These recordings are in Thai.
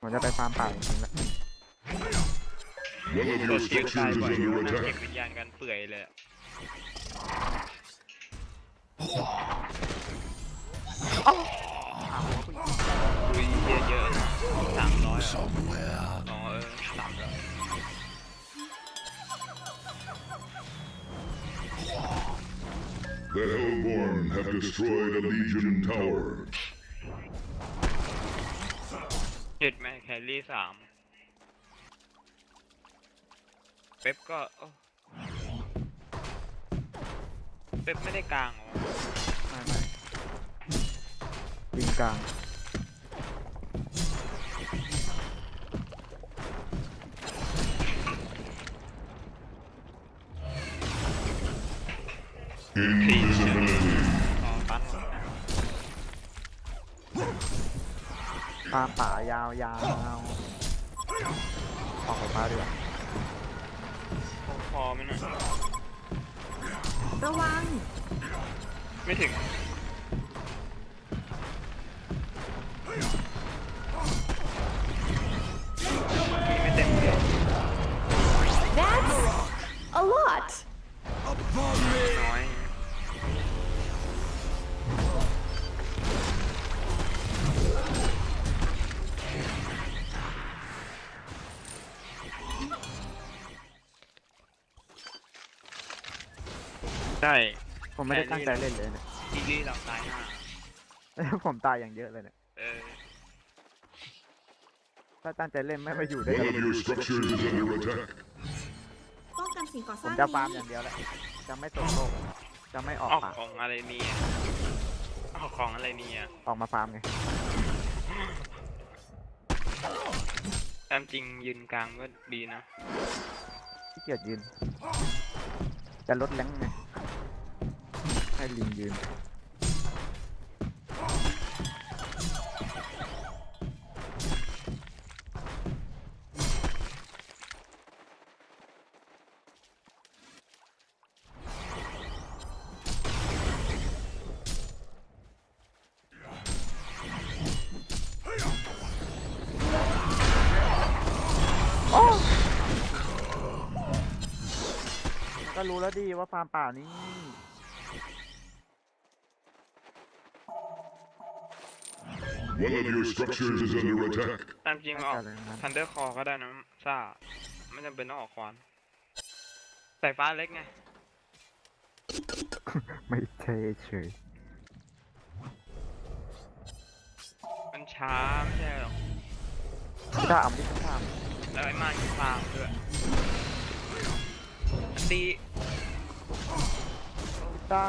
ผมจะไปฟาร์มป่าจริงๆแล้ว One of โด your นยิงตาย structures is บ่อย under นั่งเก็บ attack. วิญญาณกันเปื่อยเลยอะอุ้ยเยอะเยอะนะสามร้อยอ๋อเออสามร้อย The Hellborn have destroyed a Legion tower. เจ็ดแม่แครี่สามเป๊ปก็โอ้เป๊ปไม่ได้กลางเหรอไม่ไม่ยิงกลาง Invisibility. อ๋อตัน ฟาร์มป่ายาวยาวออกไปฟ้าดีกว่าพอไหมนะระวัง ไม่ถึง ใช่ผมไม่ได้ตั้งใจเล่นเลยเนี่ยดีลี่เราตายห้าผมตายอย่างเยอะเลยเนี่ยเออถ้าตั้งใจเล่นไม่มาอยู่ได้ One of your structures is under attack. ป้องกันสิ่งก่อสผมร้างจะฟาร์มอนี้ย่างเดียวแหละจะไม่ตกโลก จะไม่ออกออกป่าของอะไรเนี่ยออกของอะไรเนี่ยออกมาฟาร์มไง ตามจริงยืนกลางก็ดีนะ ขี้เกียจยืน จะลดแรงไง ให้ลิงยืนก็รู้แล้วดีว่าฟาร์มป่านี้ One of your structures is under attack. ตามจริงออกอะไรนะทันเดอร์คอก็ได้นะซ่าไม่จำเป็นต้องออกควานสายฟ้าเล็กไง ไม่เท่เฉยมันช้าไม่ใช่หรอกถ้าเอาไม่ฟาร์มแล้วไอ้มันฟาร์มด้วยอันตีต้า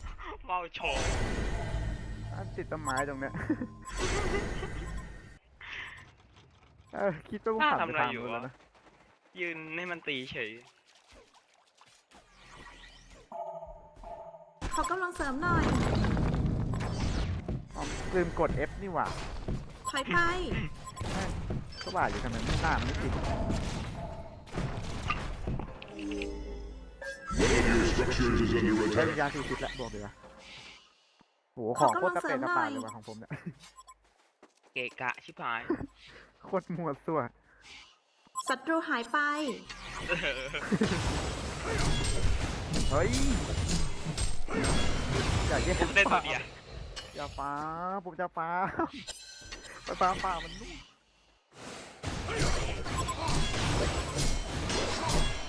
เนี่ยเมาโชว์อันติดต้นไม้ตรงเนี้ยเออคิดว่าป้าผ่านทำไปอะไรทางอยู่นู้นแล้ววะนะยืนให้มันตีเฉย ขอกำลังเสริมหน่อย อ๋อลืมกด F นี่หว่าถอยไป แม่งก็ว่าอยู่ทำไมไม่หน้ามันไม่ติด One of your structures is under ใช้วิญ attack. ญาณสี่สิบแล้วบวกดีกว่า โหของโคตรสเปรย์สปาเลยว่ะของผมเนี่ยเกะกะชิบหาย โคตรมัวซั่วศัตรูหายไป เฮ้ยอย่าแย่งผมได้ตัวเดียวอย่าฟ้าผมจะฟ้าไปฟ้าป่ามันนุ่ม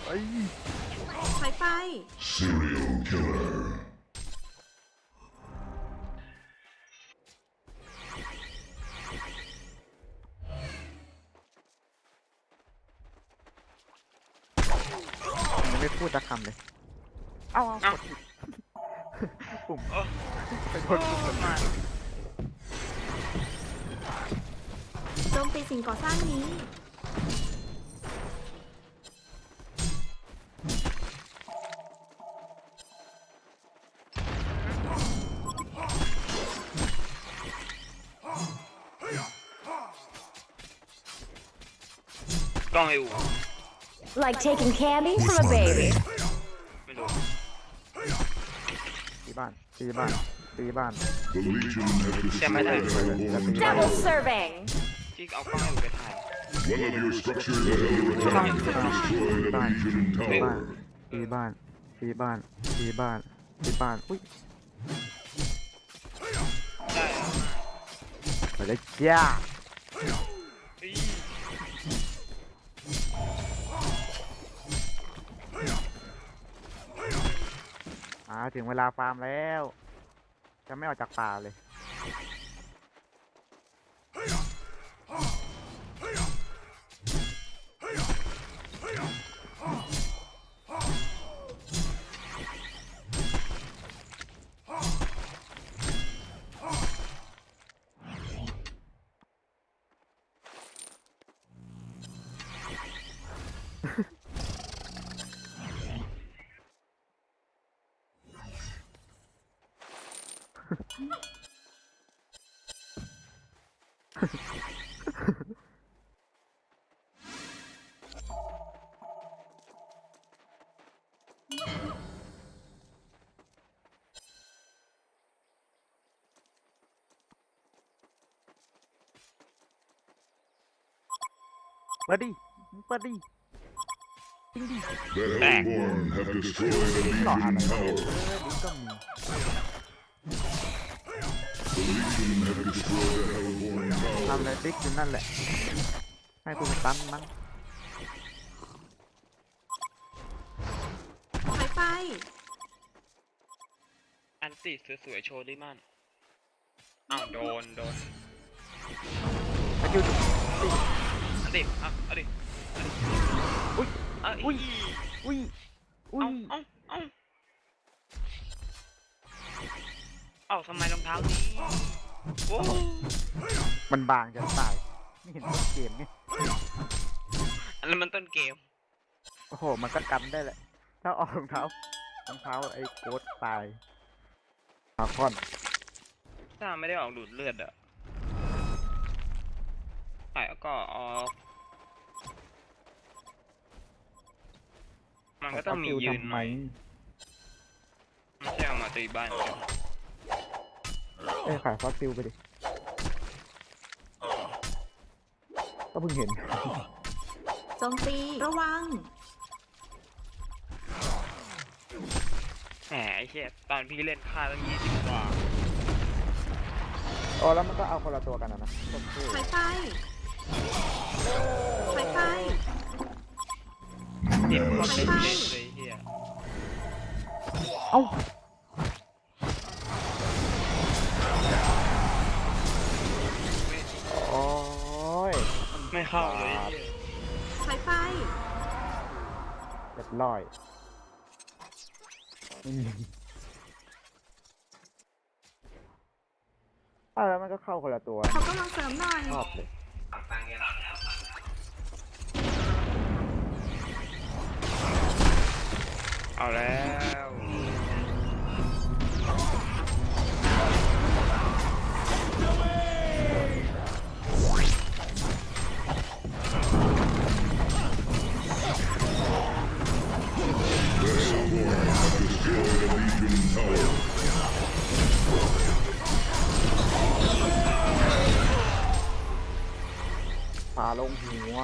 เฮ้ยถอยไป Serial killer. ไม่พูดสักคำเลย เอาเอาเอ้ากดผิดปุ่มโอ้ไปกดปุ่มมาโจมตีสิ่งก่อสร้างนี้กล้องไออู Like taking candy from a baby. ไม่รู้ ตีบ้านตีบ้านตีบ้าน The Legion have Yeah, my destroyed dad. Hellborn Double Tower. serving. ที่เอากล้องไออูไปถ่าย One of your structures is under attack. Destroyed a Legion ตีบ้าน tower. ตีบ้านตีบ้านตีบ้านตีบ้านอุ้ย ได้อะ ไปเลยจ้า อ่าถึงเวลาฟาร์มแล้ว จะไม่ออกจากป่าเลย Buddy, buddy. Bang. That have destroyed a legion tower. ทำ tower. อะไรติ๊กอยู่นั่นแหละ ให้คุณตั้นมั้งถอยไป อันติสวยๆโชว์ดิมันอ้าวโดนโดนมันอยู่อันติอะเอาดิอุ้ยเอาอุ้ยอีอุ้ยอุ้เอายเอา อาเอาทำไมรองเท้านี้โอ้มันบางจะตายไม่เห็นต้นเกมไงอันนั้นมันต้นเกม โอ้โห มันก็กันได้แหละ ถ้าออกรองเท้ารองเท้าไอ้โค้ดตายอาคอนถ้าไม่ได้ออกดูดเลือดอะไอ้ก็ออก มันก็ต้องมียืนทำไหไมมไม่ใช่เอามาตีบ้าน เอ้ยขายฟอสซิลไปดิ ก็เพิ่งเห็น โจมตี ระวัง แหมไอ้เชี่ยตอนพี่เล่นค่าตั้งยี่สิบกว่า อ๋อแล้วมันก็เอาคนละตัวกันนะนะต้นเท่ถอยไปถอยไป เจ็บก็ไม่เล่นเลยเฮียเอ้า เข้าเลยเฮียถอยไปเรียบร้อยอืมอะแล้วมันก็เข้าคนละตัวเขากำลังเสริมหน่อยชอบเลยเอาแล้ว ลงหัว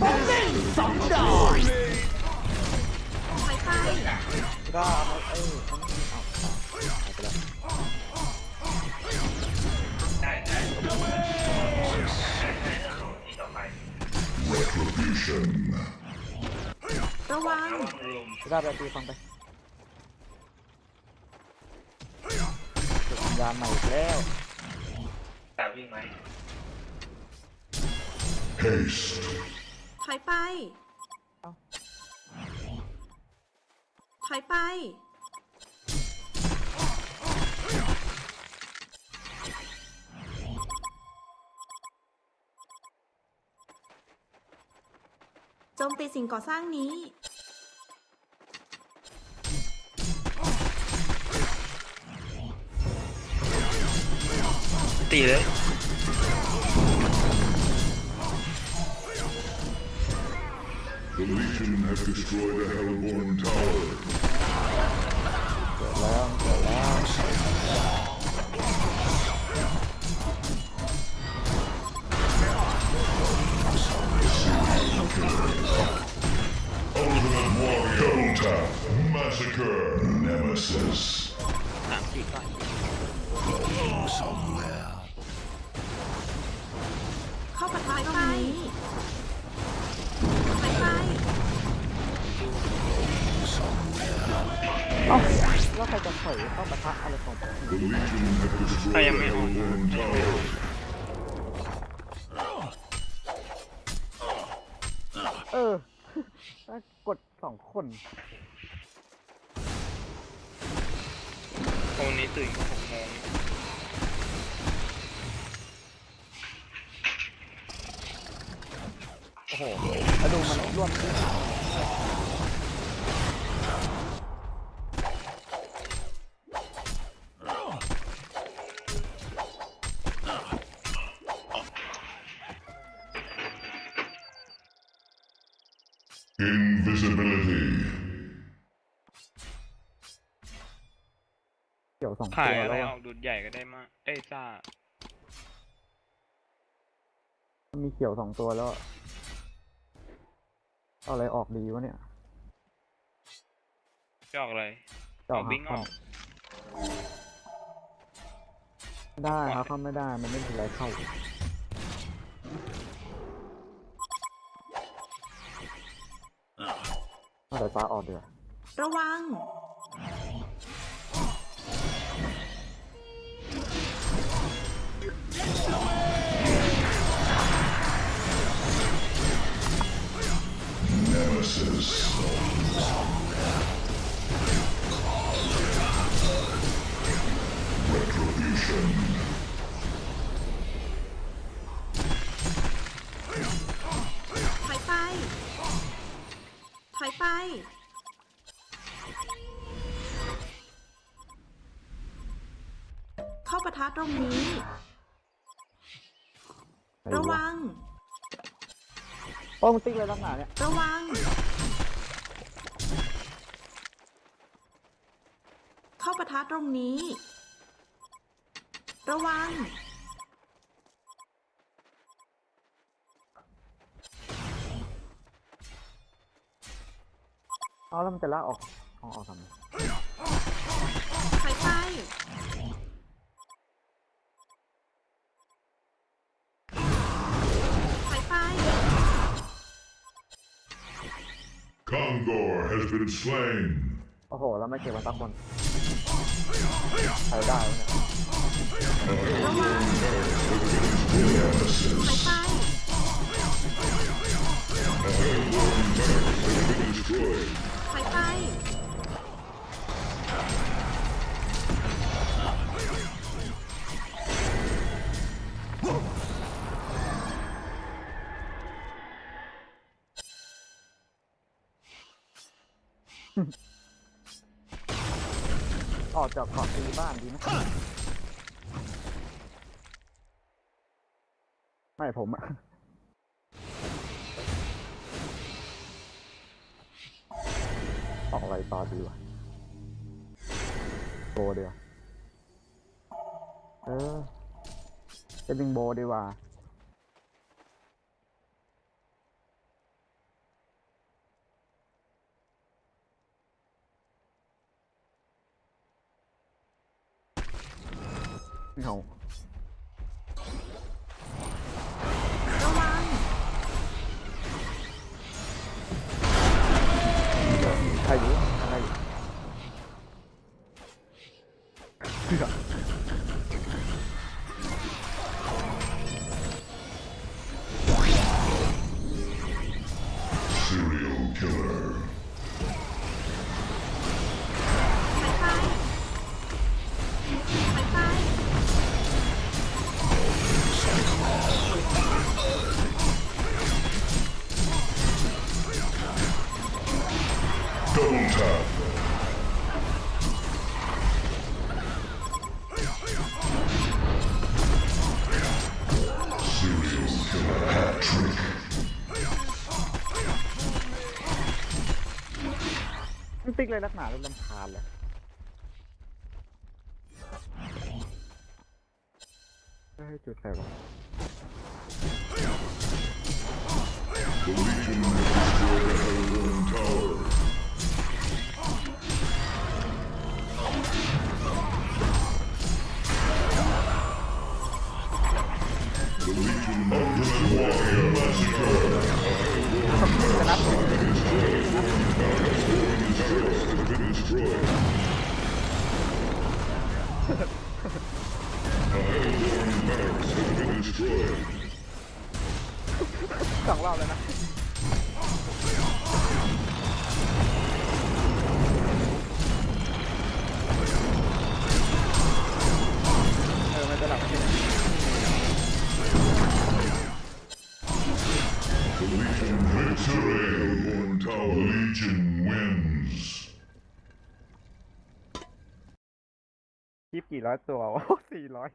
ผมเล่นสองดอก ไปไป ก็เอาไอ้ทั้งเอา ระวังได้ไปตีฟังไปเกิดวิญญาณใหม่อีกแล้วแต่วิ่งไหม Haste. ถอยไป ถอยไป จมตีสิ่งก่อสร้างนี้ ตีเลย The Legion have destroyed a Hellborn tower. เกิดแล้ว Double tap. Massacre. Nemesis. สามสี่ก้อนเข้าปะทะตรงนี้ถอยไปเอ้าแล้วใครจะเผยเข้าปะทะอะไรของผม The Legion have destroyed a Hellborn tower. เออถ้ากดสองคน ตื่นหกโมงโอ้โหแล้วดูมันร่วมขึ้น ขายตัวอะไรแล้วออกดูดใหญ่ก็ได้มากเอ้ยซ่ามีเกี่ยวสองตัวแล้วอะเอาอะไรออกดีวะเนี่ยจะออกอะไรจะออกบิงออกไม่ได้ครับเข้าไม่ได้มันไม่มีอะไรเข้าเอาแต่ฟ้าออกเดี๋ยวาระวัง ถอยไปถอยไป เข้าปะทะตรงนี้ไหนระวัง โอ้มันติ๊กเลยลักหนาเนี่ย ระวัง เข้าปะทะตรงนี้ ระวังเอาแล้วมันจะลากออกออกออกทำไมถอยไปถอยไป Kongor has been slain. โอ้โห แล้วไม่เก็บมันสักคนใครได้วะเนี่ยระวัง Nemesis. ถอยไป Destroyed. ถอยไป ออกจากเกาะตีบ้านดีไหมไม่ผมอะออกอะไรต่อดีวะโบเดียวาเออ จะดึงโบดีกว่า ไติ๊กเลยนักหนาเลยลำคาญเลยเฮ้ยจุดใส่วะ The Legion has destroyed สองรอบเลยนะ ร้อยตัววะสี่ร้อย